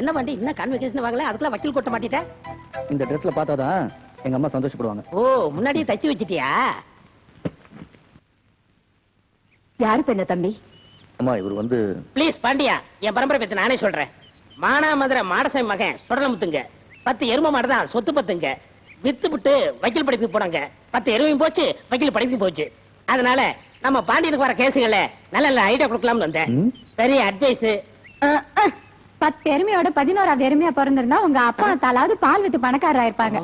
என்ன பாண்டி இன்னும் கான்வெகேஷன் வாங்கல? அதுக்குள்ள வக்கீல் கொட்ட மாட்டிட்ட? இந்த ட்ரெஸ்ல பார்த்தாதான் எங்க அம்மா சந்தோஷப்படுவாங்க. ஓ முன்னாடியே தச்சு வச்சிட்டியா? யாரு பெண்ண தம்பி? அம்மா இவர் வந்து ப்ளீஸ் பாண்டியா என் பரம்பரை பத்தி நானே சொல்றேன். மானாமதுரை மாடசாமி மகன் சுடலமுத்துங்க பத்து எரும மாடு தான் சொத்து பத்துங்க. வித்து விட்டு வக்கீல் படிப்பு போனாங்க. பத்து எருமையும் போச்சு வக்கீல் படிப்பு போச்சு. அதனால நம்ம பாண்டியனுக்கு வர கேசுகளை நல்ல நல்ல ஐடியா கொடுக்கலாம்னு வந்தேன்? சரி அட்வைஸ். பத்து எருமையோட பதினோராவது எருமையா பிறந்திருந்தா உங்க அப்பா தாளாவது பால் வித்து பணக்காரரா இருப்பாங்க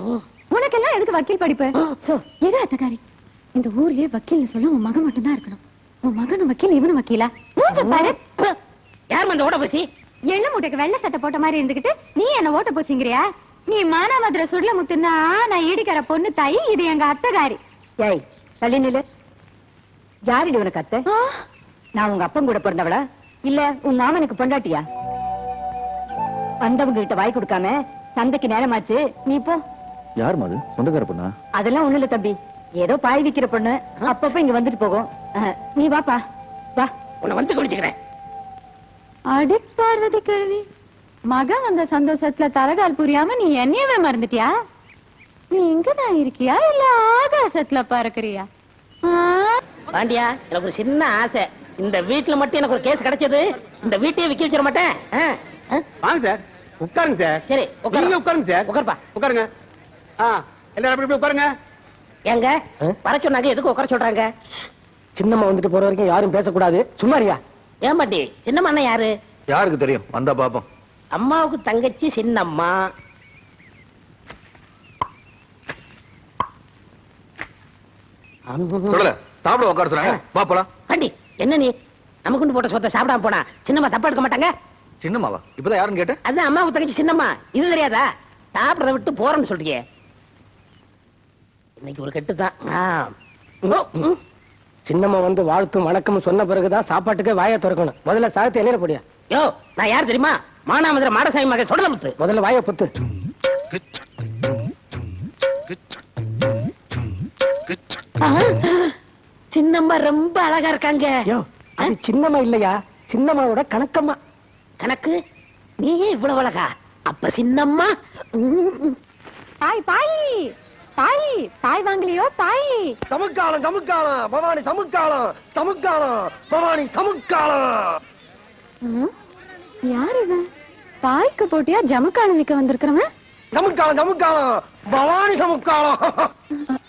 உனக்கெல்லாம் எதுக்கு வக்கீல் படிப்பு? சோ எது அத்தகாரி இந்த ஊர்லயே வக்கீல்னு சொல்ல உன் மகன் மட்டும் தான் இருக்கணும். உன் மகனும் வக்கீல் இவனும் வக்கீலா? பாரு. யார் அந்த ஓட பசி? எள்ளு மூட்டைக்கு வெள்ளை சட்டை போட்ட மாதிரி இருந்துகிட்டு நீ என்ன ஓட்ட போச்சிங்கிறியா? நீ மானாமதுரை சுடல முத்துனா நான் ஈடிக்கிற பொண்ணு தாய் இது எங்க அத்தகாரி ஏய் தள்ளி நில்லு. யாருடி உனக்கு அத்தை? நான் உங்க அப்பன் கூட பிறந்தவளா? இல்ல உன் மாமனுக்கு பொண்டாட்டியா? வந்தவங்க கிட்ட வாய் கொடுக்காம சந்தைக்கு நேரமாச்சு. நீ போ. யார் அது சொந்தக்கார பொண்ணா? அதெல்லாம் ஒண்ணு இல்ல தம்பி. ஏதோ பாய் விக்கிற பொண்ணு. அப்பப்ப இங்க வந்துட்டு போகும். அஹ், நீ வாப்பா. வா. உன்னை வந்து குளிச்சுக்கிறேன். அடி பார்வதி கேள்வி மகன் வந்த சந்தோஷத்துல தலகால் புரியாம நீ என்னையவே மறந்துட்டியா? நீ இங்கதான் இருக்கியா இல்ல ஆகாசத்துல பறக்குறியா? பாண்டியா எனக்கு ஒரு சின்ன ஆசை. இந்த வீட்டுல மட்டும் எனக்கு ஒரு கேஸ் கிடைச்சது. இந்த வீட்டையே விக்க வச்சிட மாட்டேன்? வாங்க சார். உட்காருங்க சார். சரி உட்காரு. நீங்க உட்காருங்க சார். உட்காருப்பா. உட்காருங்க. ஆ எல்லாரும் அப்படி உட்காருங்க? ஏங்க வர சொன்னாங்க எதுக்கு உட்கார சொல்றாங்க? சின்னம்மா வந்துட்டு போற வரைக்கும் யாரும் பேசக்கூடாது. சும்மாரியா ஏன் பாண்டி சின்னம்மா யாரு? யாருக்கு தெரியும்? வந்தா பாப்போம். அம்மாவுக்கு தங்கச்சி சின்னம்மா. சொல்லல சாப்பிட உட்கார சொன்னாங்க. வா போலாம். பாண்டி என்ன நீ? நமக்கு கொண்டு போட்ட சொத்தை சாப்பிடாம போனா சின்னம்மா தப்பா எடுக்க மாட்டாங்க? சின்னம்மாவா? இப்பதான் யாருன்னு கேட்டேன்? அதான் அம்மாவுக்கு தங்கச்சி சின்னம்மா. இது தெரியாதா? சாப்பிடறத விட்டு போறேன்னு சொல்றீங்க இன்னைக்கு ஒரு கெட்டு தான் சின்னம்மா வந்து வாழ்த்தும் வணக்கம் சொன்ன பிறகுதான் சாப்பாட்டுக்கு வாயை திறக்கணும். முதல்ல சாகத்தை இலையில போடியா யோ நான் யார் தெரியுமா? மானாமதுரை மாடசாமி மகன் சுடலமுத்து. முதல்ல வாயை புத்து. சின்னம்மா ரொம்ப அழகா இருக்காங்க. யோ அது சின்னம்மா இல்லையா? சின்னம்மாவோட கணக்கம்மா. கணக்கு? நீயே இவ்வளவு அழகா. அப்ப சின்னம்மா. பாய் பாய். பாய் பாய் வாங்கலையோ பாய். சமுக்காலம் சமுக்காலம். பவானி சமுக்காலம். சமுக்காலம். பவானி சமுக்காலம்? யார் இவன் பாய்க்கு போட்டியா ஜமுக்கான விக்க வந்திருக்கிறவன்? சமுக்காலம் சமுக்காலம். பவானி சமுக்காலம்.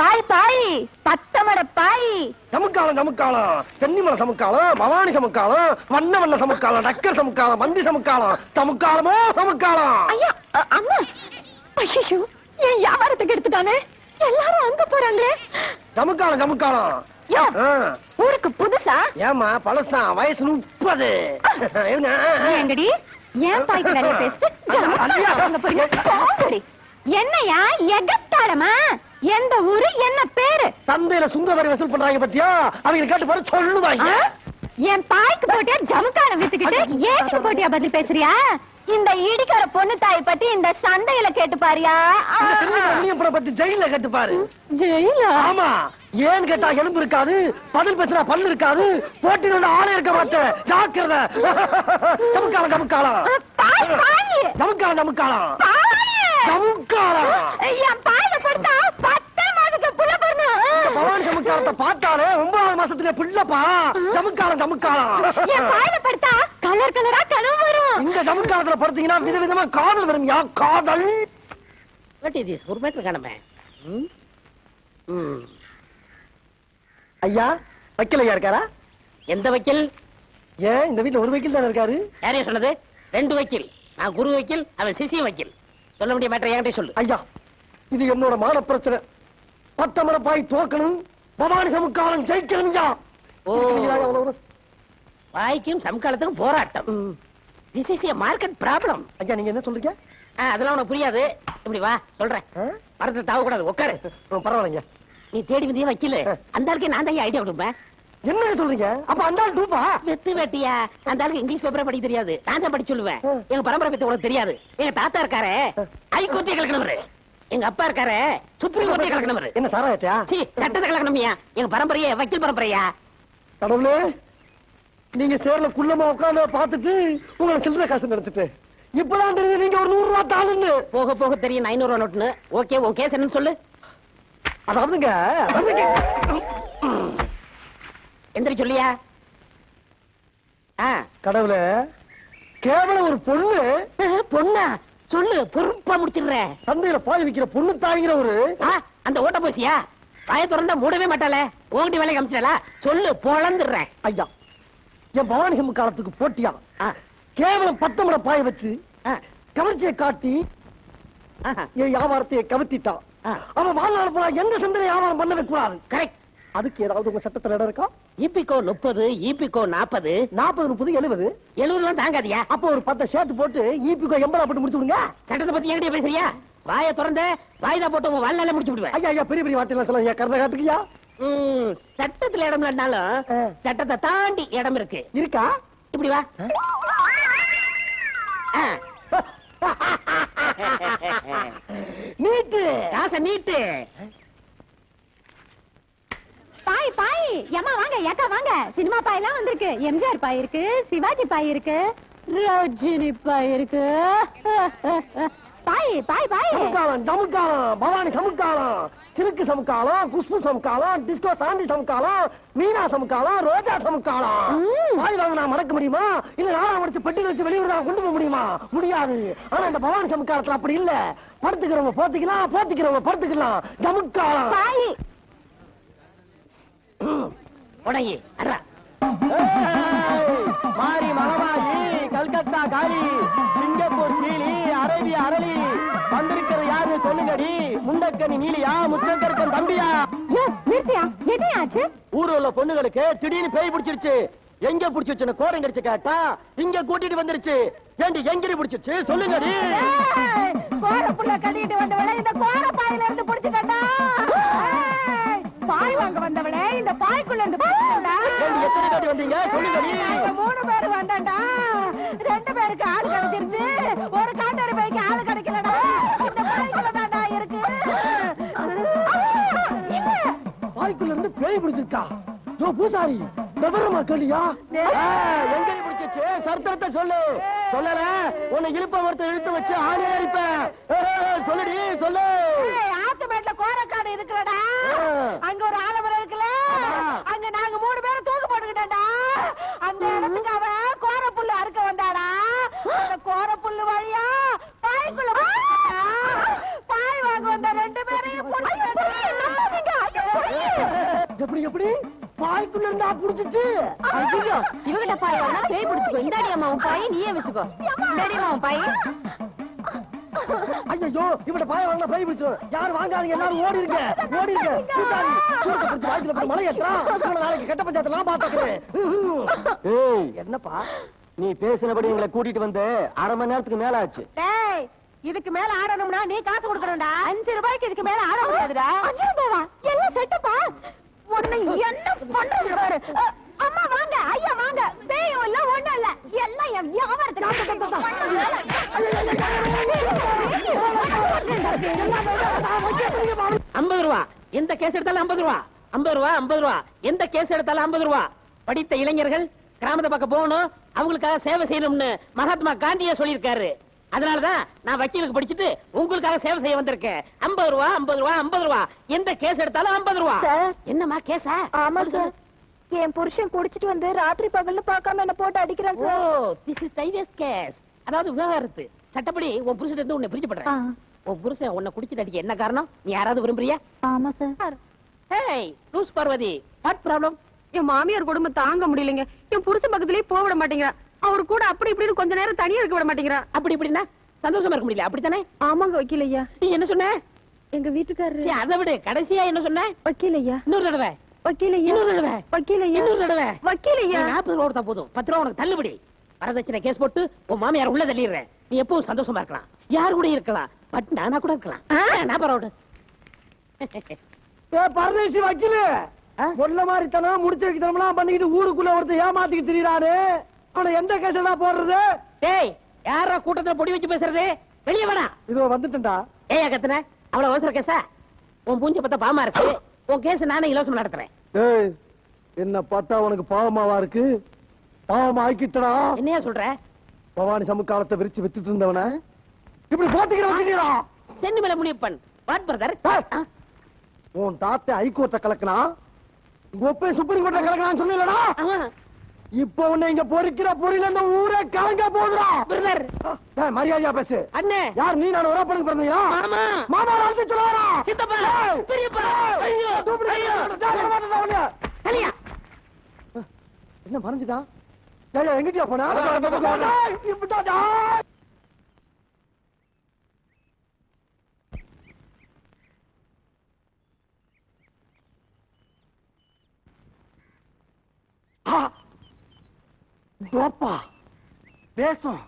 பாய் பாய் பத்தமட பாய். சமுக்காலம் சமுக்காலம். சென்னிமலை சமுக்காலம் பவானி சமுக்காலம் வண்ண வண்ண சமுக்காலம் டக்கர் சமுக்காலம் மந்தி சமுக்காலம். சமுக்காலமோ சமுக்காலம்? ஐயா அ- அண்ணா. ஐயோ என் வியாபாரத்துக்கு எடுத்துட்டானே? எல்லாரும் அங்க போறாங்களே. சமுக்காலம் சமுக்காலம். யோ. ஊருக்கு புதுசா? ஏம்மா பழசுதான் வயசு முப்பது. எங்கடி ஏன் பாய்க்கு வேலைய பேசிட்டு போங்கடி. என்னையா எகத்தாளமா? எந்த ஊரு என்ன பேரு? சந்தையில சுங்க வரி வசூல் பண்றாங்க பத்தியா? அவங்க கேட்டு போற சொல்லுவாங்க? என் பாய்க்கு போட்டியா ஜமுக்கான வித்துக்கிட்டு ஏத்துக்கு போட்டியா பதில் பேசுறியா? இந்த இடிக்கார பொண்ணு தாய் பத்தி இந்த சந்தையில கேட்டு பாரியா? பத்தி ஜெயில கேட்டு பாரு. ஜெயிலா? ஆமா. ஏன்னு கேட்டா எலும்பு இருக்காது பதில் பேசுனா பல்லு இருக்காது போட்டிகளோட ஆளே இருக்க மாட்டேன். ஜாக்கிரத. பாய் சமுக்காலம் சமுக்காலம் பாய். சமுக்காலம் என் பாயில படுத்தா சமுக்காலத்தை பார்த்தாலே ஒன்பதாவது மாசத்துல பிள்ளைப்பா சமுக்காலம் சமுக்காலம் என் பாயில படுத்தா கலர் கலரா கனவு வரும். இந்த சமுக்காலத்துல படுத்தீங்கன்னா விதவிதமா காதல் வரும். யா காதல். Is this? ஒரு மீட்டர் காணமே. ம்? ம். ஐயா இருக்காரா? எந்த வக்கீல்? ஏன் இந்த வீட்டுல ஒரு வக்கீல் தானே இருக்காரு? யாரையும் சொன்னது? ரெண்டு வக்கீல். நான் குரு வக்கீல் அவன் சிசிய வக்கீல். சொல்ல முடிய மேட்டர் என்கிட்ட சொல்லு. ஐயா இது என்னோட மான பிரச்சனை. பத்தமர பாய் தோக்கணும் பவானி சமுக்காலம் ஜெயிக்கணும்? வாய்க்கும் சம்காலத்துக்கும் போராட்டம். This is a market problem ஐயா நீங்க என்ன சொல்றீங்க? அதெல்லாம் உனக்கு புரியாது. இப்படி வா சொல்றேன்? மரத்தை தாவ கூடாது உட்காரு. பரவாயில்லைங்க. நீ தேடி வந்தியே வக்கீல். அந்த ஆளுக்கு நான் தான் ஐடியா கொடுப்பேன். என்னங்க சொல்றீங்க? அப்ப அந்த ஆள் டூப்பா? வெத்து வெட்டியா? அந்த ஆளுக்கு இங்கிலீஷ் பேப்பரை படிக்க தெரியாது. நான் தான் படிச்சு சொல்லுவேன். எங்க பரம்பரை பத்தி உனக்கு தெரியாது. எங்க தாத்தா இருக்காரு. ஹைகோர்ட்டை கலக்கணவர் எங்க அப்பா இருக்காரு சுப்ரீம் கோர்ட்டை கலக்கணவர் என்ன சாராயத்தையா சீ சட்டத்தை கலக்கணுமியா எங்க பரம்பரையே வக்கீல் பரம்பரையா. கடவுளே நீங்க சேர்ல குள்ளமா உட்கார்ந்து பார்த்துட்டு உங்களை சில்லற காசு எடுத்துட்டு இப்பதான் தெரியுது நீங்க ஒரு நூறு ரூபா தாளுன்னு. போக போக தெரியும் ஐநூறு ரூபா நோட்டுன்னு. ஓகே கேஸ் என்னன்னு சொல்லு. அதாவதுங்க. எந்திரி சொல்லியா? கடவுளே கேவலம் ஒரு பொண்ணு. பொண்ணா? சொல்லு பொறுப்பா முடிச்சிடுறேன் சந்தையில பாய் விக்கிற பொண்ணு தாங்கிற ஒரு அந்த ஓட்ட போசியா? வாய திறந்தா மூடவே மாட்டாளே. உங்ககிட்ட வேலை காமிச்சிடலா சொல்லு பொழந்துடுறேன் ஐயா என் பவானி சிம்மு காலத்துக்கு போட்டியா? கேவலம் பத்தமட பாய வச்சு கவர்ச்சியை காட்டி என் வியாபாரத்தையே கவர்த்திட்டான். அவன் வாழ்நாள் போல எந்த சந்தையில வியாபாரம் பண்ணவே கூடாது. கரெக்ட் அதுக்கு ஏதாவது உங்க சட்டத்துல இடம் இருக்கா? இபிகோ முப்பது இபிகோ நாற்பது நாற்பது முப்பது எழுபது எழுபதுலாம் தாங்காதியா? அப்போ ஒரு பத்தை சேர்த்து போட்டு ஈபிக்கோ எண்பதா போட்டு முடிச்சு விடுங்க. சட்டத்தை பத்தி என்கிட்ட பேசுறியா? வாய திறந்த வாய்தா போட்டு உங்க வாழ்நாளே முடிச்சு விடுவேன். ஐயா ஐயா பெரிய பெரிய வார்த்தையில சொல்லுங்க கருணை காட்டுக்கியா? சட்டத்துல இடம் இல்லைனாலும். சட்டத்தை தாண்டி இடம் இருக்கு. இருக்கா? இப்படி வா. நீட்டு. காசை நீட்டு. பாய் பாய் ஏமா வாங்க ஏக்கா வாங்க. சினிமா பாய் எல்லாம் வந்திருக்கு. எம்ஜிஆர் பாய் இருக்கு சிவாஜி பாய் இருக்கு ரஜினி பாய் இருக்கு. பாய் பாய் பாய். சமுக்காலம் டமுக்காலம் பவானி சமுக்காலம் சிறுக்கு சமுக்காலம் குஷ்பு சமுக்காலம் டிஸ்கோ சாந்தி சமுக்காலம் மீனா சமுக்காலம் ரோஜா சமுக்காலம். வாய் வாங்க நான் மடக்க முடியுமா? இல்ல நானா முடிச்சு பெட்டி வச்சு வெளியூர் கொண்டு போக முடியுமா? முடியாது. ஆனா இந்த பவானி சமுக்காலத்துல அப்படி இல்ல. படுத்துக்கிறவங்க போத்திக்கலாம் போத்திக்கிறவங்க படுத்துக்கலாம். டமுக்காலம் பாய். உடங்கி அட்ரா மாரி மகமாயி கல்கத்தா காளி சிங்கப்பூர் சீலி அரேபிய அரளி வந்திருக்கிறது யாரு சொல்லுங்கடி? முண்டக்கனி நீலியா முத்தக்கருக்கன் தம்பியா? யோ நிறுத்தியா? என்ன ஆச்சு? ஊர்ல உள்ள பொண்ணுங்களுக்கு திடீர்னு பேய் பிடிச்சிருச்சு. எங்க பிடிச்சிருச்சுன்னு கோரம் கடிச்சு கேட்டா இங்க கூட்டிட்டு வந்துருச்சு. ஏண்டி எங்கிரி பிடிச்சிருச்சு? சொல்லுங்கடி. கோர புள்ள கட்டிட்டு வந்தவளே இந்த கோர பாயில இருந்து புடிச்சுக்கண்டா பாய் வாங்க வந்தவளே இந்த பாய்க்குள்ள இருந்து எத்தனை காட்டி வந்தீங்க? சொல்லுங்கடி மூணு பேர் வந்தோம்டா ரெண்டு பேருக்கு ஆள் கிடைச்சிருச்சு. ஒரு காட்டாரி பைக்கு ஆள் கிடைக்கலடா. இந்த பாய்க்குள்ள தான்டா இருக்கு. இல்ல வாய்க்குள்ள இருந்து பேய் பிடிச்சிருக்கா. யோ பூசாரி விவரமா கேளியா? எங்க பிடிச்சிச்சு சரித்திரத்தை சொல்லு. சொல்லல. உன்னை இழுப்ப ஒருத்தர் இழுத்து வச்சு ஆணி அடிப்பேன். சொல்லுடி சொல்லு. கோரக்காடு இருக்குலடா ஆ. அங்க ஒரு ஆலமரம் இருக்குல்ல. அங்க நாங்க மூணு பேரும் தூக்கு போட்டுக்கிட்டோம்டா. அந்த இடத்துக்கு அவன் கோர புல்லு அறுக்க வந்தாடா. அந்த கோர புல்லு வழியா பாய்க்குள்ள. பாய் வாங்க வந்த ரெண்டு பேரையும் எப்படி எப்படி? பாய்க்குள்ள இருந்தா புடிச்சிச்சு? ஐயோ இவகிட்ட பாய் வந்தா பேய் பிடிச்சுக்கோ இந்தாடி அம்மா உன் பாய் நீயே வச்சுக்கோ. இந்தாடி அம்மா உன் பாய். ஐயோ இவட பாய வாங்கினா பேய் பிடிச்சிடும் யாரும் வாங்காதீங்க எல்லாரும் ஓடி இருங்க. ஓடி இருங்க. பூசாரி சூரத்தை பிடிச்சு வாய்க்குள்ள போட்டு மலை ஏத்துறான் இவனை நாளைக்கு கெட்ட பஞ்சாயத்துல நான் பாத்துக்கிறேன் ஏய். என்னப்பா? நீ பேசினபடி எங்களை கூட்டிட்டு வந்து அரை மணி நேரத்துக்கு மேல ஆச்சு டேய் இதுக்கு மேல ஆடணும்னா நீ காசு கொடுக்கணும்டா. அஞ்சு ரூபாய்க்கு இதுக்கு மேல ஆட முடியாதுடா. அஞ்சு ரூபாவா? எல்லாம் செட்டப்பா. உன்னை என்ன பண்றது பாரு. அம்மா வாங்க ஐயா வாங்க. பேயும் இல்ல ஒண்ணும் இல்ல. எல்லாம் என் எந்த கேஸ் எடுத்தாலும் ஐம்பது ரூபா. ஐம்பது ரூபா ஐம்பது ரூபா. எந்த கேஸ் எடுத்தாலும் ஐம்பது ரூபா. படித்த இளைஞர்கள் கிராமத்தை பக்கம் போகணும். அவங்களுக்காக சேவை செய்யணும்னு மகாத்மா காந்தியே சொல்லியிருக்காரு. அதனாலதான் நான் வக்கீலுக்கு படிச்சுட்டு உங்களுக்காக சேவை செய்ய வந்திருக்கேன். ஐம்பது ரூபா ஐம்பது ரூபா ஐம்பது ரூபா. எந்த கேஸ் எடுத்தாலும் ஐம்பது ரூபா. சார். என்னம்மா கேஸா? ஆமா சார். என் புருஷன் குடிச்சிட்டு வந்து ராத்திரி பகல்னு பார்க்காம என்ன போட்டு அடிக்கிறான் oh this is divorce case. அதாவது விவகாரத்து. சட்டப்படி உன் புருஷன் இருந்து உன்னை பிரிச்சு பண்றேன் உன் புருஷன் உன்னை குடிச்சிட்டு அடிக்க என்ன காரணம்? நீ யாராவது விரும்புறியா? ஆமா sir hey loose Parvathi what problem என் மாமியார் குடும்பம் தாங்க முடியலைங்க. என் புருஷன் பக்கத்துலயே போக விட மாட்டேங்கிறா. அவர் கூட அப்படி இப்படின்னு கொஞ்ச நேரம் தனியா இருக்க விட மாட்டேங்கிறா. அப்படி இப்படின்னா சந்தோஷமா இருக்க முடியல அப்படித்தானே? ஆமாங்க வக்கீல் ஐயா நீ என்ன சொன்ன? எங்க வீட்டுக்காரரு. அதை விடு கடைசியா என்ன சொன்ன? வக்கீல் ஐயா இன்னொரு தடவை. வக்கீல் ஐயா இன்னொரு தடவை. வக்கீல் ஐயா இன்னொரு தடவை. வக்கீல் ஐயா நாற்பது ரூபா கொடுத்தா போதும். பத்து ரூபா உனக்கு தள்ளுபடி. வரதட்சணை கேஸ் போட்டு உன் மாமியார் உள்ள தள்ளிடுறேன். நீ எப்பவும் சந்தோஷமா இருக்கலாம். யார் கூட இருக்கலாம். பட் நானா கூட இருக்கலாம். நான் பரவாயில்ல. ஏ பரதேசி வக்கீலு? பொண்ண மாதிரி தனம் முடிச்சு வைக்கிறோம்லாம் பண்ணிக்கிட்டு ஊருக்குள்ள ஒருத்தர் ஏமாத்திக்கிட்டு திரியிறாரு அவனை எந்த கேஸ்ல போடுறது? டேய் யாரா கூட்டத்துல பொடி வச்சு பேசுறது? வெளியே வாடா. இதோ வந்துட்டா ஏயா கத்துன அவ்வளவு அவசர கேஸா? உன் பூஞ்ச பார்த்தா பாமா இருக்கு. உன் கேஸ் நானே இலவசம் நடத்துறேன். ஏய் என்ன பார்த்தா உனக்கு பாவமாவா இருக்கு? பாவமா ஆக்கிட்டடா என்னையா சொல்ற? பவானி சமுக்காலத்தை விரிச்சு வித்துட்டு இருந்தவன. இப்படி போட்டுக்கிற வச்சுக்கிறா சென்னு மேல முனியப்பன். What brother? உன் தாத்தை ஹைகோர்ட்ட கலக்கினா? ஒப்பே சுப்ரீம் கோர்ட்ல கலக்கினான்னு சொன்னீங்களா இப்ப உன்னை இங்க பொறிக்கிற பொறியில இந்த ஊரே கலங்க போதுடா பிரதர். மரியாதையா பேசு. அண்ணே. யார் நீ நான் ஒரே பழங்க பிறந்தீங்களா? மாமா. மாமா அழைச்சு சொல்லுவாரா சித்தப்பா. பெரியப்பா. ஐயோ. ஐயோ. என்ன மறைஞ்சுட்டான் ஏய், எங்கிட்டயா போனா? தோப்பா பேசும்.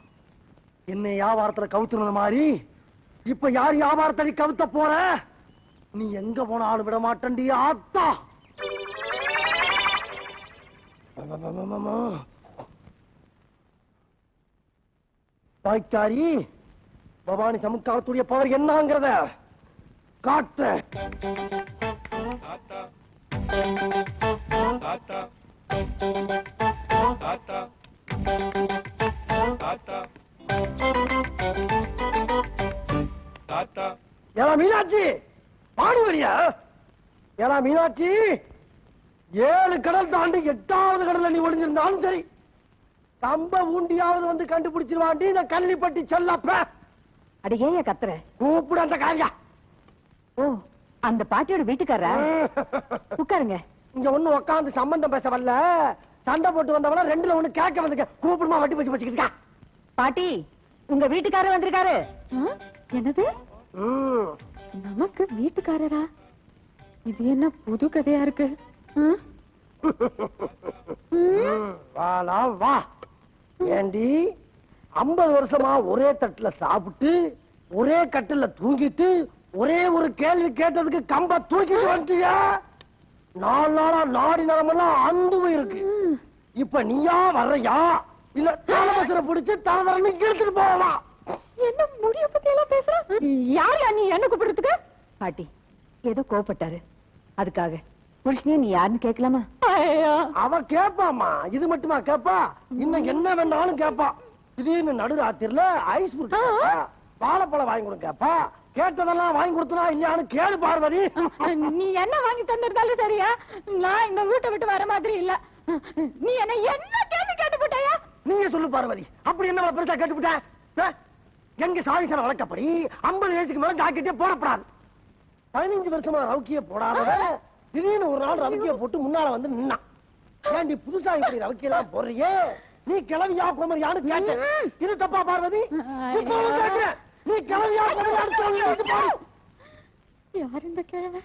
என்னை வியாபாரத்துல கவுத்துனது மாதிரி இப்ப யார் வியாபாரத்தடி கவுத்த போற? நீ எங்க போனாலும் விட மாட்டேன்டி ஆத்தா. பாய்க்காரி பவானி சமுக்காலத்துடைய பவர் என்னங்கிறத காட்டு ஏலா மீனாட்சி பாடி வரியா ஏலா மீனாட்சி ஏழு கடல் தாண்டி எட்டாவது கடல்ல நீ ஒளிஞ்சிருந்தாலும் சரி. கம்ப ஊண்டியாவது வந்து கண்டுபிடிச்சிருவாண்டி இந்த கள்ளிப்பட்டி செல்லப்ப. அட ஏன் கத்துற? கூப்பிடு அந்த காரியா. ஓ அந்த பாட்டியோட வீட்டுக்காரரா? உட்காருங்க. இங்க ஒண்ணு உட்காந்து சம்பந்தம் பேச வரல. சண்டை போட்டு வந்தவன ரெண்டுல ஒண்ணு கேட்க வந்துக்க கூப்பிடுமா வட்டி வச்சு வச்சுக்கிட்டா பாட்டி உங்க வீட்டுக்காரர் வந்திருக்காரு? என்னது? ம். நமக்கு வீட்டுக்காரரா? இது என்ன புது கதையா இருக்கு? வாடா வா ஏண்டி ஐம்பது வருஷமா ஒரே தட்டுல சாப்பிட்டு ஒரே கட்டில தூங்கிட்டு ஒரே ஒரு கேள்வி கேட்டதுக்கு கம்ப தூக்கிட்டு வந்துட்டியா? நாலு நாளா நாடி நரம்பெல்லாம் அந்து போயிருக்கு. இப்ப நீயா வர்றையா? இல்ல தலைமசரை பிடிச்சு தரதரன்னு இழுத்துட்டு போகலாம் என்ன முடிய பத்தி எல்லாம் பேசுற? யார் நீ என்ன கூப்பிடுறதுக்கு? பாட்டி ஏதோ கோவப்பட்டாரு. அதுக்காக. புருஷனே நீ யாருன்னு கேட்கலாமா? அவ கேப்பாமா இது மட்டுமா கேப்பா? இன்னும் என்ன வேணாலும் கேப்பா. திடீர்னு நடுராத்திரில ஐஸ் வாழைப்பழம் வாங்கி கொடுக்க கேப்பா. கேட்டதெல்லாம் வாங்கி கொடுத்தனா இல்லையான்னு கேளு பார்வதி. நீ என்ன வாங்கி தந்திருந்தாலும் சரியா? நான் இந்த வீட்டை விட்டு வர மாதிரி இல்ல. நீ என்ன என்ன கேள்வி கேட்டு போட்டாயா? நீங்க சொல்லு பார்வதி. அப்படி என்ன பெருசா கேட்டுவிட்டேன் ஆ? எங்க சாதிசன வழக்கப்படி ஐம்பது வயசுக்கு மேல ஜாக்கெட்டே போடப்படாது. பதினஞ்சு வருஷமா ரவுக்கிய போடாதவ திடீர்னு ஒரு நாள் ரவுக்கிய போட்டு முன்னால வந்து நின்னான் ஏண்டி புதுசா இப்படி ரவுக்கியெல்லாம் போடுறியே? நீ கிளவியா குமரியான்னு கேட்டேன். இது தப்பா பார்வதி? கேட்கிறேன் நீ பாரு. யார் இந்த கிழமை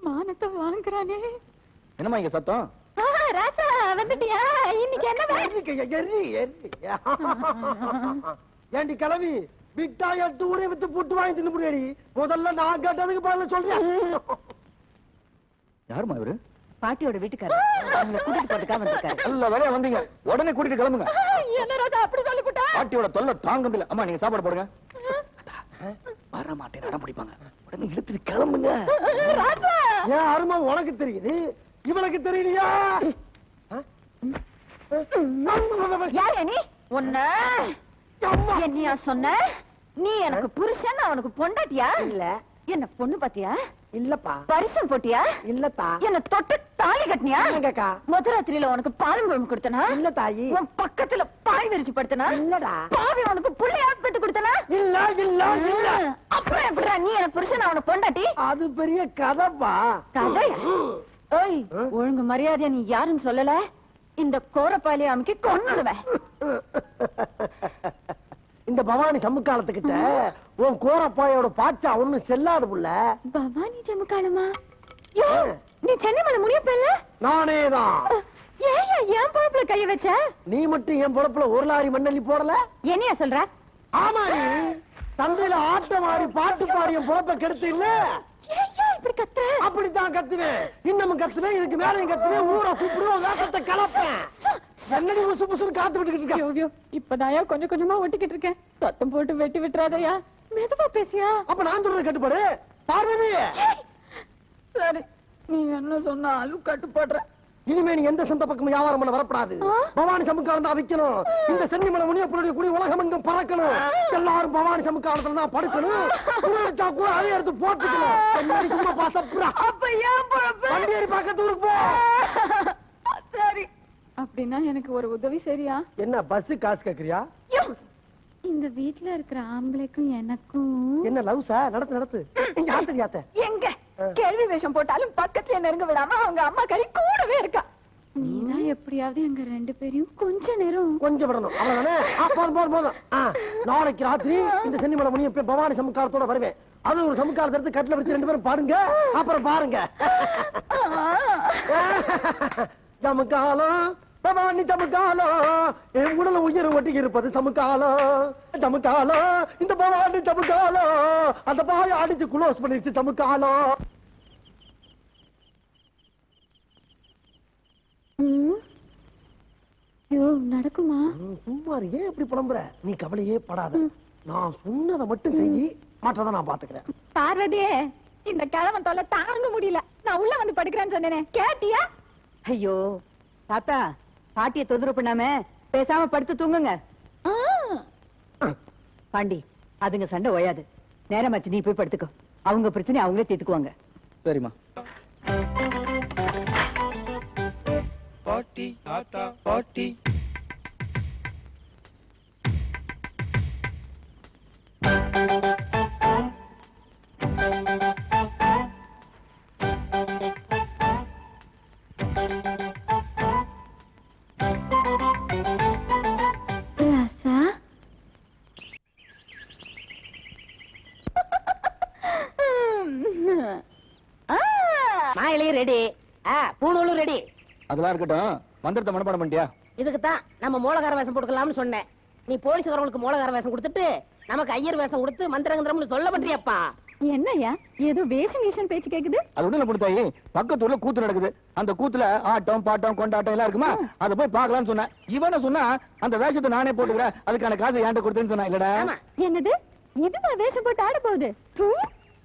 மானத்தை வாங்குறானே. என்னம்மா இங்க சத்தம்? ராசா வந்துட்டியா? இன்னைக்கு என்ன. ஏண்டி கிளவி விட்டா எட்டு ஊரே வித்து புட்டு வாங்கி தின்னு முடியாடி முதல்ல நான் கேட்டதுக்கு பதில சொல்றேன் யாரும்மா இவரு? பாட்டியோட வீட்டுக்காரர். உங்களை கூட்டிட்டு போறதுக்காக வந்திருக்காரு. நல்ல வேலையா வந்தீங்க. உடனே கூட்டிட்டு கிளம்புங்க. என்ன ராசா அப்படி சொல்லி போட்டா பாட்டியோட தொல்லை தாங்க முடியல அம்மா நீங்க சாப்பாடு போடுங்க. வர மாட்டேன் அடம் பிடிப்பாங்க உடனே இழுத்துட்டு கிளம்புங்க. ஏன் அருமை உனக்கு தெரியுது? இவளுக்கு தெரியலையா? யார் நீ? உன்ன. என்னையா சொன்ன? நீ எனக்கு புருஷன் அவனுக்கு பொண்டாட்டியா? இல்ல. என்ன பொண்ணு பாத்தியா? இல்லப்பா. பரிசம் போட்டியா? இல்லத்தா. என்ன தொட்டு தாலி கட்டினியா? இல்லங்கக்கா முதராத்திரியில உனக்கு பாலும் குழம்பு கொடுத்தனா? இல்ல தாயி. உன் பக்கத்துல பாய் விரிச்சு படுத்தனா? இல்லடா. பாவி உனக்கு புள்ளையா பெத்து கொடுத்தனா? இல்ல இல்ல இல்ல. அப்புறம் எப்படிடா நீ எனக்கு புருஷன் அவனுக்கு பொண்டாட்டி? அது பெரிய கதைப்பா. கதையா? ஓய் ஆ? ஒழுங்கு மரியாதையா நீ யாருன்னு சொல்லல? இந்த கோரப்பாலிய அமுக்கி கொன்னுடுவேன். இந்த பவானி சமுக்காலத்துக்கிட்ட உன் கோரப்பாயோட பாச்சா ஒண்ணு செல்லாது புள்ள. பவானி ஜமுக்காலமா யோ நீ சென்னை மேல முடியப்பில்ல நானேதான். ஏன் என் பொழப்புல கைய வச்ச? நீ மட்டும் என் பொழப்புல ஒரு லாரி மண்ணள்ளி போடல? என்னையா சொல்ற? ஆமா நீ. தந்தையில ஆட்டம் ஆடி பாட்டு பாடி என் பொழப்ப கெடுத்து இல்ல? இப்படி கத்துற? அப்படித்தான் கத்துவேன். இன்னமும் கத்துவேன் இதுக்கு மேலையும் கத்துவேன். ஊரை கூப்பிடுவோம் வேப்பத்தை கலப்பேன். என்னடி உசு புசுன்னு காத்து விட்டுக்கிட்டு இருக்க? ஐயோ, இப்பதாயா கொஞ்சம் கொஞ்சமா ஒட்டிக்கிட்டு இருக்கேன். சத்தம் போட்டு வெட்டி விட்டுறாதயா. மெதுவா பேசியா. அப்ப நான் சொல்றது கட்டுப்பாடு பார்வதி! சரி நீ என்ன சொன்னாலும் கட்டுப்படுற. இனிமே நீ எந்த சொந்த பக்கம் வியாபாரம் பண்ண வரப்படாது. பவானி சமுக்காலம் தான் விக்கணும். இந்த சென்னிமலை முனியப்பனுடைய குடி உலகம் எங்கும் பறக்கணும் எல்லாரும் பவானி சமுக்காலத்துல தான் படுக்கணும். குளிர்ச்சா கூட அதை எடுத்து போட்டுக்கணும். சும்மா பாசப்புறா அப்ப ஏன் ஏறி பக்கத்து ஊருக்கு போ. சரி. அப்படின்னா எனக்கு ஒரு உதவி சரியா? என்ன பஸ் காசு கேக்குறியா? இந்த வீட்ல இருக்கிற ஆம்பளைக்கும் எனக்கும் என்ன லவ்ஸா நடத்து நடத்து. ஆத்த எங்க? கேள்வி வேஷம் போட்டாலும் பக்கத்துல நெருங்க விடாம அவங்க அம்மா கறி கூடவே இருக்கா? நீதான் எப்படியாவது எங்க ரெண்டு பேரையும் கொஞ்ச நேரம் கொஞ்சம் விடணும். அவ்வளவுதானே? போதும் போதும் போதும். நாளைக்கு ராத்திரி இந்த சென்னிமலை முனியப்ப பவானி சமுக்காலத்தோட வருவேன். அது ஒரு சமுக்காலத்தை எடுத்து கட்டில வச்சு ரெண்டு பேரும் பாடுங்க. அப்புறம் பாருங்க. சமுக்காலம் பவானி சமுக்காலம் என் உடல உயிர் ஒட்டி இருப்பது சமுக்காலம் சமுக்காலம் இந்த பவானி சமுக்காலம் அந்த பாய அடிச்சு குளோஸ் பண்ணிடுச்சு சமுக்காலம் ம். ஐயோ நடக்குமா? ம், சும்மா இரு, ஏன் இப்படி புலம்புற? நீ கவலையே படாத. நான் சொன்னதை மட்டும் செஞ்சு மற்றதை நான் பாத்துக்கிறேன் பார்வதியே இந்த கிழவன் தொல்லை தாங்க முடியல. நான் உள்ள வந்து படுக்கிறேன்னு சொன்னேனே. கேட்டியா? ஐயோ தாத்தா பாட்டிய தொந்தரவு பண்ணாம பேசாம படுத்து தூங்குங்க. பாண்டி அதுங்க சண்டை ஓயாது. நேரமாச்சு நீ போய் படுத்துக்கோ. அவங்க பிரச்சனை அவங்களே தீர்த்துக்குவாங்க. சரிம்மா. பாட்டி தாத்தா பாட்டி. அதெல்லாம் இருக்கட்டும். மந்திரத்தை மனப்பாடம் பண்ணிட்டியா? இதுக்கு தான் நம்ம மூலகார வேஷம் போட்டுக்கலாம்னு சொன்னேன். நீ போலீஸ்காரங்களுக்கு மூலகார வேஷம் கொடுத்துட்டு நமக்கு ஐயர் வேஷம் கொடுத்து மந்திரங்கந்திரம்னு சொல்ல பண்றியப்பா என்னய்யா? ஏதோ வேஷம் கீஷன் பேச்சு கேக்குது? அது ஒண்ணு கொடுத்தாயி பக்கத்து ஊர்ல கூத்து நடக்குது. அந்த கூத்துல ஆட்டம் பாட்டம் கொண்டாட்டம் எல்லாம் இருக்குமா? அதை போய் பார்க்கலாம்னு சொன்னேன். இவன சொன்னா அந்த வேஷத்தை நானே போட்டுக்கிறேன். அதுக்கான காசை ஏன்ட்ட கொடுத்தேன்னு சொன்னா இல்லடா. ஆமா. என்னது? இதுவா வேஷம் போட்டு ஆட போகுது?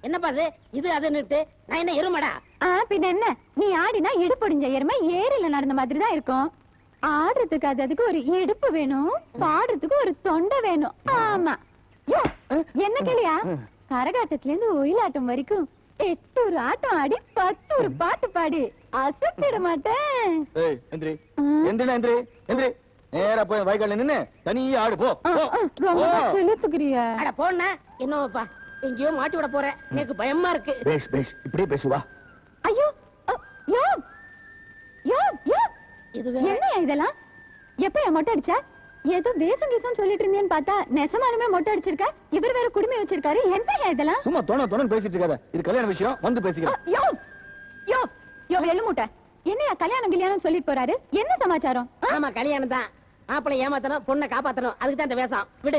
தூ. என்னப்பா இது அது நிறுத்து. நான் என்ன எருமடா? ஆ பின்ன என்ன? நீ ஆடினா இடுப்பொடிஞ்ச எருமை ஏரியில நடந்த மாதிரி தான் இருக்கும். ஆடுறதுக்கு அது அதுக்கு ஒரு இடுப்பு வேணும். பாடுறதுக்கு ஒரு தொண்டை வேணும். ஆமா. யோ, என்ன கேளியா? கரகாட்டத்துல இருந்து ஒயிலாட்டம் வரைக்கும் எட்டு ஒரு ஆட்டம் ஆடி பத்து ஒரு பாட்டு பாடி அசத்திட மாட்டேன். ஏய் எந்திரி. எந்திரி. எந்திரி. நேரா போய் வயக்கால நின்னு தனியா ஆடு போ. ரொம்ப. செலுத்துக்கிறியா அட போன எங்கேயோ மாட்டி விட போறேன். எனக்கு பயமா இருக்கு. பேஷ் பேஷ் இப்படியே பேசுவா? ஐயோ அ, யோ யோ யோ இது. என்னையா இதெல்லாம்? எப்பயா மொட்டை அடிச்சா? ஏதோ வேஷம் கீசம் சொல்லிட்டு இருந்தேன்னு பார்த்தா நெசமாலுமே மொட்டை அடிச்சிருக்க? இவர் வேற குடுமி வச்சிருக்காரு. என்னையா இதெல்லாம்? சும்மா தோண தோணு பேசிட்டு இருக்காத. இது கல்யாண விஷயம். வந்து பேசிக்கலாம். யோ யோ யோ எள்ளுமூட்டை என்னையா கல்யாணம் கல்யாணம் சொல்லிட்டு போறாரு? என்ன சமாச்சாரம்? ஆமா கல்யாணம் தான் மாப்பிள்ளை ஏமாத்தணும் பொண்ணை காப்பாத்தணும். அதுக்கு தான் இந்த வேஷம். விடு.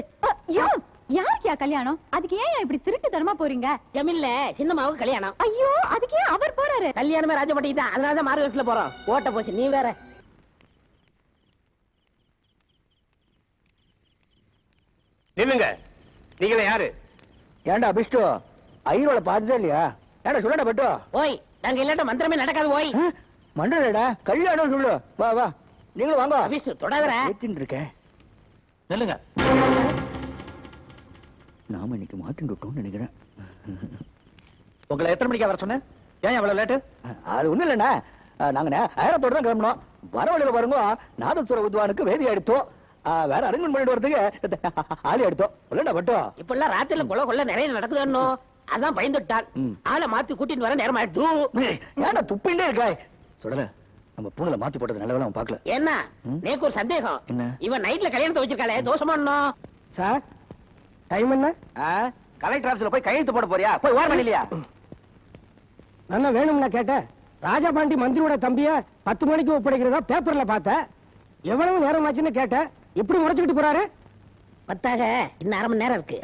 யோ யாருக்கியா கல்யாணம்? அதுக்கு ஏன் இப்படி திருட்டு தரமா போறீங்க ஜமீன்ல சின்னம்மாவுக்கு கல்யாணம். ஐயோ அதுக்கு ஏன் அவர் போறாரு? கல்யாணமே ராஜபட்டி தான் அதனால தான் வேஷத்துல போறோம். ஓட்ட போச்சு நீ வேற. நில்லுங்க. நீங்களே யாரு? ஏன்டா பிஷ்டு? ஐரோட பார்த்ததே இல்லையா? ஏன்டா சொல்லடா பட்டு? ஓய் நாங்க இல்லாட்ட மந்திரமே நடக்காது ஓய். மண்டலடா கல்யாணம் சொல்லு. வா வா. நீங்களும் வாங்க. அபிஷ் தொடாதற ஏத்தின்னு இருக்கேன். நில்லுங்க. நாம இன்னைக்கு மாட்டின்னு இருக்கோம்னு நினைக்கிறேன். உங்களை எத்தனை மணிக்கு வர சொன்னேன்? ஏன் அவ்வளவு லேட்டு அது ஒண்ணும் இல்லண்ணா. நாங்க நே- ஆயிரத்தோட தான் கிளம்பணும் வர வழியில பாருங்க நாதஸ்வர வித்வானுக்கு வேதி எடுத்தோம் வேற அரேஞ்ச்மெண்ட் பண்ணிட்டு வரதுக்கு ஆளி எடுத்தோம் இல்லடா பட்டோ. இப்பெல்லாம் ராத்திரில கொலை கொள்ள நிறைய நடக்குதுன்னு அதான் பயந்துட்டான். ஆளை மாத்தி கூட்டிட்டு வர நேரம் ஆயிடுச்சு. ஏன்டா துப்பிண்டே இருக்காய்? சொல்லல நம்ம பூங்களை மாத்தி போட்டது நல்ல வேலை அவன் பார்க்கல. என்ன. நேக்கு ஒரு சந்தேகம். என்ன? இவன் நைட்ல கல்யாணத்தை வச்சிருக்காளே தோஷமா சார் டைம் என்ன? கலெக்டர் ஆபீஸ்ல போய் கையெழுத்து போட போறியா? போய் ஓரம் இல்லையா நல்லா வேணும்னா கேட்டேன் ராஜாபாண்டி மந்திரியோட தம்பிய பத்து மணிக்கு ஒப்படைக்கிறதா பேப்பர்ல பார்த்தேன் எவ்வளவு நேரம் ஆச்சுன்னு கேட்டேன் இப்படி முறைச்சுக்கிட்டு போறாரு? பத்தாக இன்னும் அரை மணி நேரம் இருக்கு.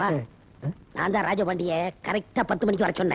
வா. நான் தான் ராஜபாண்டிய கரெக்டா பத்து மணிக்கு வர சொன்னேன்.